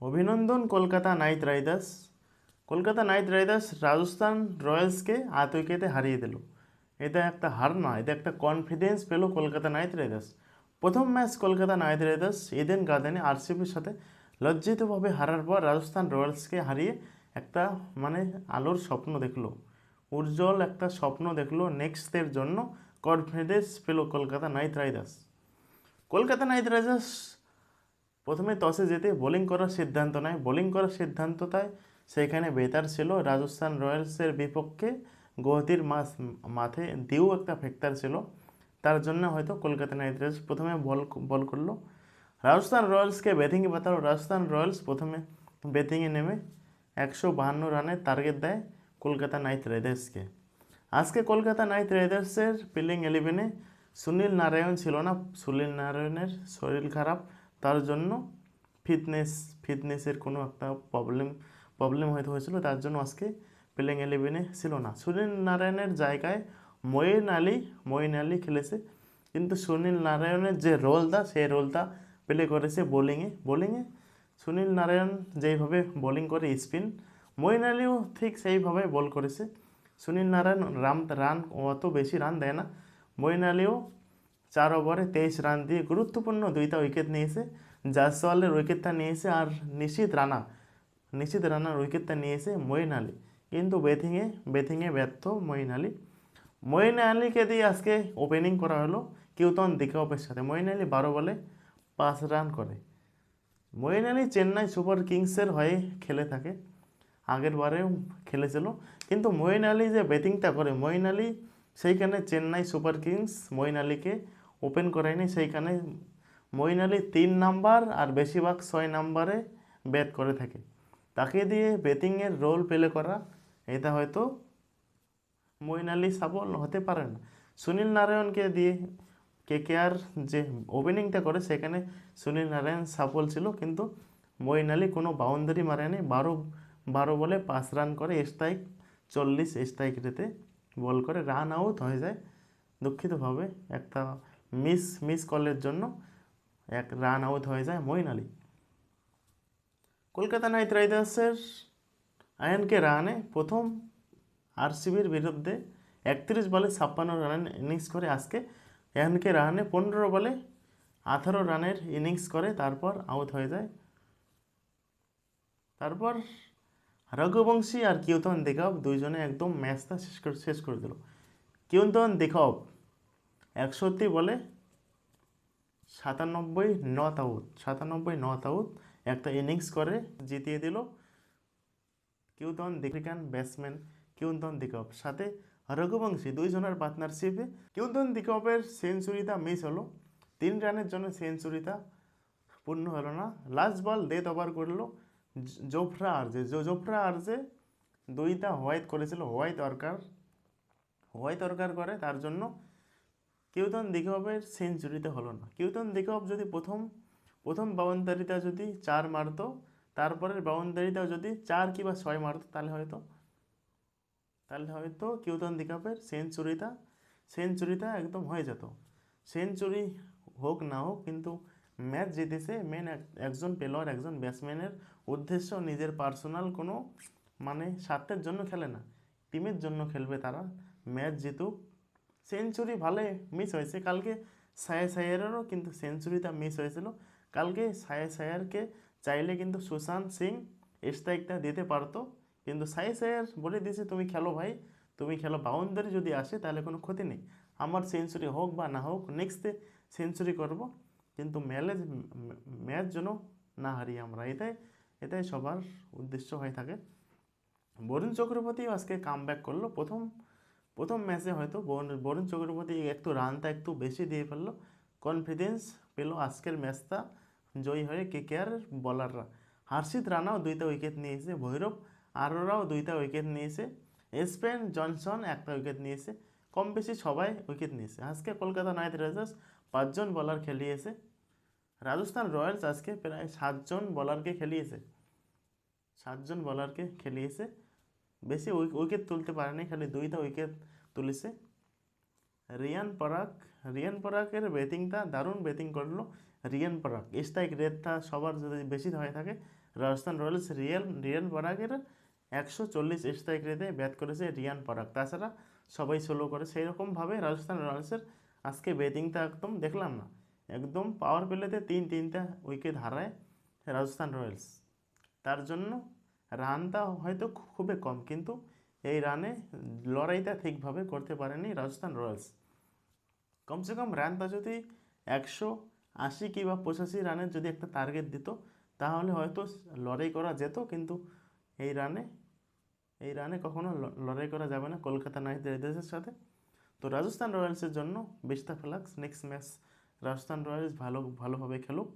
অভিনন্দন Kolkata night Riders. Kolkata night Riders Rajasthan রয়্যালসকে আট উইকেটে হারিয়ে দিল। এটা একটা হার না, এটা একটা কনফিডেন্স পেল কলকাতা নাইট রাইডার্স। প্রথম match Kolkata night Riders Eden গার্ডেনে আরসিবির সাথে লজ্জিতভাবে হারার পর রাজস্থান রয়্যালসকে হারিয়ে একটা মানে আলোর স্বপ্ন দেখল। উজ্জ্বল একটা স্বপ্ন দেখল নেক্সটের জন্য কনফিডেন্স পেল Kolkata night Riders. Kolkata night Riders প্রথমে টসে যেতে বোলিং করার সিদ্ধান্ত নেয়। বোলিং করার সিদ্ধান্তটায় সেখানে বেতার ছিল রাজস্থান রয়্যালসের বিপক্ষে। গৌহাটির মাস মাঠে দিও একটা ফ্যাক্টর ছিল। তার জন্য হয়তো কলকাতা নাইট রাইডার্স প্রথমে বল বল করল। রাজস্থান রয়্যালসকে ব্যাটিংয়ে পাঠালো রাজস্থান রয়্যালস প্রথমে ব্যাটিংয়ে নেমে একশো বাহান্ন রানের টার্গেট দেয় কলকাতা নাইট রাইডার্সকে। আজকে কলকাতা নাইট রাইডার্সের প্লেইং ইলেভেনে সুনীল নারায়ণ ছিল না। সুনীল নারায়ণের শরীর খারাপ। তার জন্য ফিটনেস ফিটনেসের কোনো একটা প্রবলেম প্রবলেম হয়তো হয়েছিল, তার জন্য আজকে প্লেইং ইলেভেনে ছিল না। সুনীল নারায়ণের জায়গায় মঈন আলী মঈন আলী খেলেছে। কিন্তু সুনীল নারায়ণের যে রোলটা সেই রোলটা প্লে করেছে বোলিংয়ে বোলিংয়ে সুনীল নারায়ণ যেইভাবে বোলিং করে স্পিন মঈন আলীও ঠিক সেইভাবে বল করেছে। সুনীল নারায়ণ রাম রান অত বেশি রান দেয় না। মঈন আলীও চার ওভারে তেইশ রান দিয়ে গুরুত্বপূর্ণ দুইটা উইকেট নিয়েছে। জাসওয়ালের উইকেটটা নিয়েছে আর নিশিত রানা, নিশিত রানার উইকেটটা নিয়েছে মঈন আলী। কিন্তু ব্যাটিংয়ে ব্যাটিংয়ে ব্যর্থ মঈন আলী। মঈন আলীকে দিয়ে আজকে ওপেনিং করা হলো কিউতন দিকাপের সাথে। মঈন আলী বারো বলে পাঁচ রান করে। মঈন আলী চেন্নাই সুপার কিংসের হয়ে খেলে থাকে। আগের বারেও খেলেছিল। কিন্তু মঈন আলী যে ব্যাটিংটা করে, মঈন আলী সেইখানে চেন্নাই সুপার কিংস মঈন আলীকে ওপেন করায়নি সেইখানে মঈন আলী তিন নাম্বার আর বেশিরভাগ ছয় নাম্বারে ব্যাট করে থাকে। তাকে দিয়ে ব্যাটিংয়ের রোল প্লে করা, এটা হয়তো মঈন আলী সাবল হতে পারে না। সুনীল নারায়ণকে দিয়ে কে কে আর যে ওপেনিংটা করে, সেখানে সুনীল নারায়ণ সাফল ছিল, কিন্তু মঈন আলী কোনো বাউন্ডারি মারেনি। বারো বারো বলে পাঁচ রান করে স্ট্রাইক চল্লিশ স্ট্রাইক রেতে বল করে রান আউট হয়ে যায়, দুঃখিতভাবে একটা মিস মিস কলের জন্য এক রান আউট হয়ে যায় মঈন আলী কলকাতা নাইট রাইডার্সের আয়নকে রানে প্রথম আরসিবির বিরুদ্ধে একত্রিশ বলে ছাপ্পান্ন রানের ইনিংস করে আজকে এনকে রানে পনেরো বলে আঠারো রানের ইনিংস করে তারপর আউট হয়ে যায়। তারপর রঘুবংশী আর কিউতন দেখাব দুইজনে একদম ম্যাচটা শেষ করে শেষ করে দিল। কিউতন দেখাব একষট্টি বলে সাতানব্বই নট আউট, সাতানব্বই নট আউট। একটা ইনিংস করে জিতিয়ে দিল। কিউতন আফ্রিকান ব্যাটসম্যান কিউতন দিকপ সাথে রঘুবংশী দুইজনের পার্টনারশিপে কিউতন দিকপের সেঞ্চুরিটা মিস হলো। তিন রানের জন্য সেঞ্চুরিটা পূর্ণ হলো না। লাস্ট বল ডেথ ওভার করল। জোফরা আরজে জোফরা আরজে দুইটা হোয়াইট করেছিল। হোয়াইট অর্কার হোয়াইট অর্কার করে তার জন্য কিউতন দিকপের সেঞ্চুরিতে হলো না। কিউতন দিকপ যদি প্রথম প্রথম বাউন্ডারিটা যদি চার মারতো, তারপরের বাউন্ডারিটাও যদি চার কিংবা ছয় মারতো, তাহলে হয়তো তাহলে হয়তো কিউতন দিকাপের সেঞ্চুরিটা সেঞ্চুরিটা একদম হয়ে যেত। সেঞ্চুরি হোক না হোক, কিন্তু ম্যাচ জিতেছে মেন একজন প্লেয়ার একজন ব্যাটসম্যানের উদ্দেশ্য নিজের পার্সোনাল কোনো মানে স্বার্থের জন্য খেলে না। টিমের জন্য খেলবে তারা। ম্যাচ জিতুক সেঞ্চুরি ভালো মিস হয়েছে। কালকে সায়া সায়ারেরও কিন্তু সেঞ্চুরিটা মিস হয়েছিল। কালকে সায়া সায়ারকে চাইলে কিন্তু সুশান্ত সিং স্ট্রাইকটা দিতে পারতো। কিন্তু সাই সায়ার বলে দিয়েছে তুমি খেলো ভাই, তুমি খেলো। বাউন্ডারি যদি আসে তাহলে কোনো ক্ষতি নেই। আমার সেঞ্চুরি হোক বা না হোক নেক্সটে সেঞ্চুরি করব। কিন্তু ম্যালেজ, ম্যাচ যেন না হারি আমরা। এটাই এটাই সবার উদ্দেশ্য হয়ে থাকে। বরুণ চক্রবর্তীও আজকে কাম করল। প্রথম প্রথম ম্যাচে হয়তো বরুণ চক্রবর্তী একটু রানটা একটু বেশি দিয়ে ফেলল। কনফিডেন্স পেল আজকের ম্যাচটা জয়ী হয়ে কে কে আর বলাররা হার্ষিত রানাও দুইটা উইকেট নিয়েছে, ভৈরব আরোরাও দুইটা উইকেট নিয়েছে, স্পেন জনসন একটা উইকেট নিয়েছে, কম বেশি সবাই উইকেট নিয়েছে। আজকে কলকাতা নাইট রাইডার্স পাঁচজন বলার খেলিয়েছে। রাজস্থান রয়্যালস আজকে প্রায় সাতজন বলারকে খেলিয়েছে। সাতজন বলারকে খেলিয়েছে। বেশি উইকেট তুলতে পারেনি, খালি দুইটা উইকেট তুলেছে। রিয়ান পরাগ রিয়ান পরাগের ব্যাটিংটা দারুণ ব্যাটিং করল। রিয়ান পরাগ স্ট্রাইক রেটটা সবার যদি বেশি হয়ে থাকে, রাজস্থান রয়্যালস রিয়াল রিয়ান পরাগের একশো চল্লিশ স্ট্রাইক রেটে ব্যাট করেছে রিয়ান পরাগ। তাছাড়া সবাই সোলো করে। সেই রকমভাবে রাজস্থান রয়্যালসের আজকে ব্যাটিংটা একদম দেখলাম না। একদম পাওয়ার প্লেতে তিন তিনটা উইকেট হারায় রাজস্থান রয়্যালস। তার জন্য রানটা হয়তো খুবই কম, কিন্তু এই রানে লড়াইটা ঠিকভাবে করতে পারেনি রাজস্থান রয়্যালস। কমসে কম রানটা যদি একশো আশি কিংবা পঁচাশি রানের যদি একটা টার্গেট দিত, তাহলে হয়তো লড়াই করা যেত, কিন্তু এই রানে এই রানে কখনো লড়াই করা যাবে না কলকাতা নাইট রাইডার্সের সাথে। তো রাজস্থান রয়্যালসের জন্য best of lucks, next match Rajasthan Royals ভালো, ভালোভাবে খেলুক।